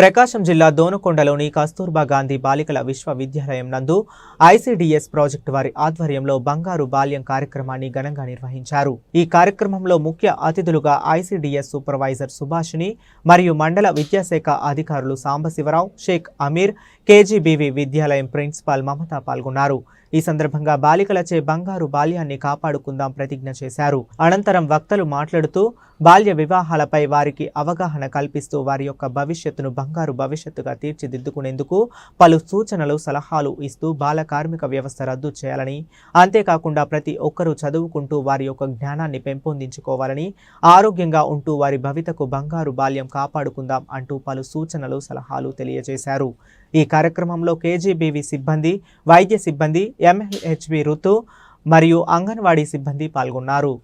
ప్రకాశం జిల్లా దోనకొండలోని కస్తూర్బా గాంధీ బాలికల విశ్వవిద్యాలయం నందు ఐసీడీఎస్ ప్రాజెక్టు వారి ఆధ్వర్యంలో బంగారు బాల్యం కార్యక్రమాన్ని ఘనంగా నిర్వహించారు. ఈ కార్యక్రమంలో ముఖ్య అతిథులుగా ఐసీడీఎస్ సూపర్వైజర్ సుభాషిణి మరియు మండల విద్యాశాఖ అధికారులు సాంబశివరావు షేక్ అమీర్ కేజీబీవి విద్యాలయం ప్రిన్సిపాల్ మమత పాల్గొన్నారు. ఈ సందర్భంగా బాలికలచే బంగారు బాల్యాన్ని కాపాడుకుందాం ప్రతిజ్ఞ చేశారు. అనంతరం వక్తలు మాట్లాడుతూ బాల్య వివాహాలపై వారికి అవగాహన కల్పిస్తూ వారి యొక్క భవిష్యత్తును బంగారు భవిష్యత్తుగా తీర్చిదిద్దుకునేందుకు పలు సూచనలు సలహాలు ఇస్తూ బాల కార్మిక వ్యవస్థ రద్దు చేయాలని అంతేకాకుండా ప్రతి ఒక్కరూ చదువుకుంటూ వారి యొక్క జ్ఞానాన్ని పెంపొందించుకోవాలని ఆరోగ్యంగా ఉంటూ వారి భవితకు బంగారు బాల్యం కాపాడుకుందాం అంటూ పలు సూచనలు సలహాలు తెలియజేశారు. ఈ కార్యక్రమంలో కేజీబీవీ సిబ్బంది వైద్య సిబ్బంది ఎంఎల్హెచ్బి ఋతు మరియు అంగన్వాడీ సిబ్బంది పాల్గొన్నారు.